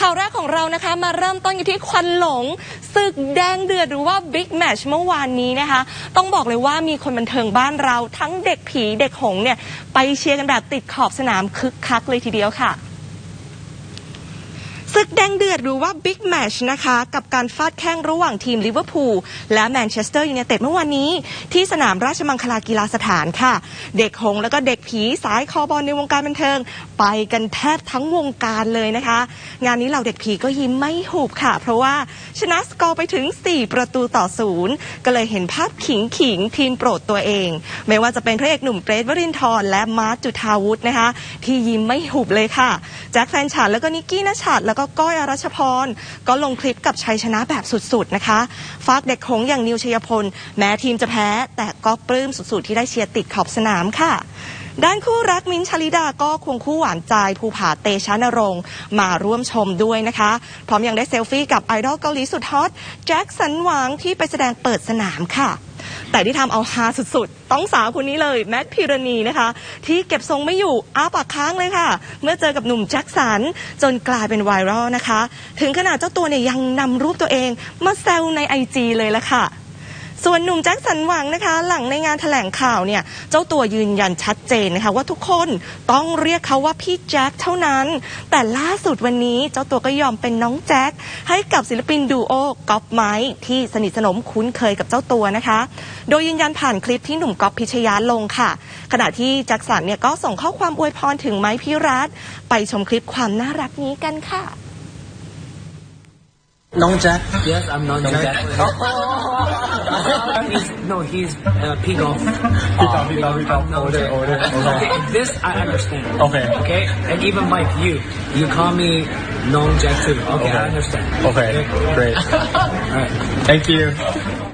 ข่าวแรกของเรานะคะมาเริ่มต้นกันที่ควันหลงศึกแดงเดือดหรือว่าบิ๊กแมชเมื่อวานนี้นะคะ ต้องบอกเลยว่ามีคนบันเทิงบ้านเราทั้งเด็กผีเด็กหงเนี่ย ไปเชียร์กันแบบติดขอบสนามคึกคักเลยทีเดียวค่ะ ศึกแดงเดือดหรือว่าบิ๊กแมชนะคะ กับการฟาดแข้งระหว่างทีมลิเวอร์พูลและแมนเชสเตอร์ยูไนเต็ดเมื่อวานนี้ ที่สนามราชมังคลากีฬาสถานค่ะ เด็กหงส์แล้วก็เด็กผีสายคอบอลในวงการบันเทิง ไปกันแทบทั้งวงการเลยนะคะ งานนี้เหล่าเด็กผีก็ยิ้มไม่หุบค่ะ เพราะว่าชนะสกอร์ไปถึง 4 ประตูต่อศูนย์ก็เลยเห็นภาพขิงขิงทีมโปรดตัวเอง ไม่ว่าจะเป็นพระเอกหนุ่มเกรทวรินทร์และมาร์จุธาวุฒินะคะ ที่ยิ้มไม่หุบเลยค่ะแจ็คแฟนฉันแล้วก็นิกกี้นชัดแล้วก็ก้อยอรัชพรก็ลงคลิปกับชัยชนะแบบสุดๆนะคะ ฝากเด็กหงอย่างนิวชัยพล แม้ทีมจะแพ้ แต่ก็ปลื้มสุดๆ ที่ได้เชียร์ติดขอบสนามค่ะด้านคู่รักมิ้นท์ชลิดาก็ควงคู่หวานใจภูผาเตชะนรงค์มาร่วมชมด้วยนะคะ พร้อมยังได้เซลฟี่กับไอดอลเกาหลีสุดฮอตแจ็คสันหวังที่ไปแสดงเปิดสนามค่ะ แต่ที่ทำเอาฮาสุดๆ ต้องสาวคนนี้เลยแมทพิรณีนะคะ ที่เก็บทรงไม่อยู่อ้าปากค้างเลยค่ะ เมื่อเจอกับหนุ่มแจ็คสัน จนกลายเป็นไวรัลนะคะ ถึงขนาดเจ้าตัวเนี่ยยังนำรูปตัวเองมาแซวในไอจีเลยละค่ะ ส่วนหนุ่มแจ็คสันหวังนะคะ หลังในงานแถลงข่าวเนี่ย เจ้าตัวยืนยันชัดเจนนะคะ ว่าทุกคนต้องเรียกเขาว่าพี่แจ็คเท่านั้น แต่ล่าสุดวันนี้เจ้าตัวก็ยอมเป็นน้องแจ็คให้กับศิลปินดูโอก๊อปไม้ที่สนิทสนมคุ้นเคยกับเจ้าตัวนะคะ โดยยืนยันผ่านคลิปที่หนุ่มก๊อปพิชยาลงค่ะ ขณะที่แจ็คสันเนี่ยก็ส่งข้อความอวยพรถึงไม้พิรัตไปชมคลิปความน่ารักนี้กันค่ะ น้องแจ็ค Yes, I'm not Don't Jack. get- he's, no, he's uh, Pig off. Pig off, pig off, pig off. Older, older. Okay. Okay, this I understand. Okay. Okay, and even Mike, you, you call me non Jack too. Okay, Okay. I understand. Okay, great. Alright. Thank you.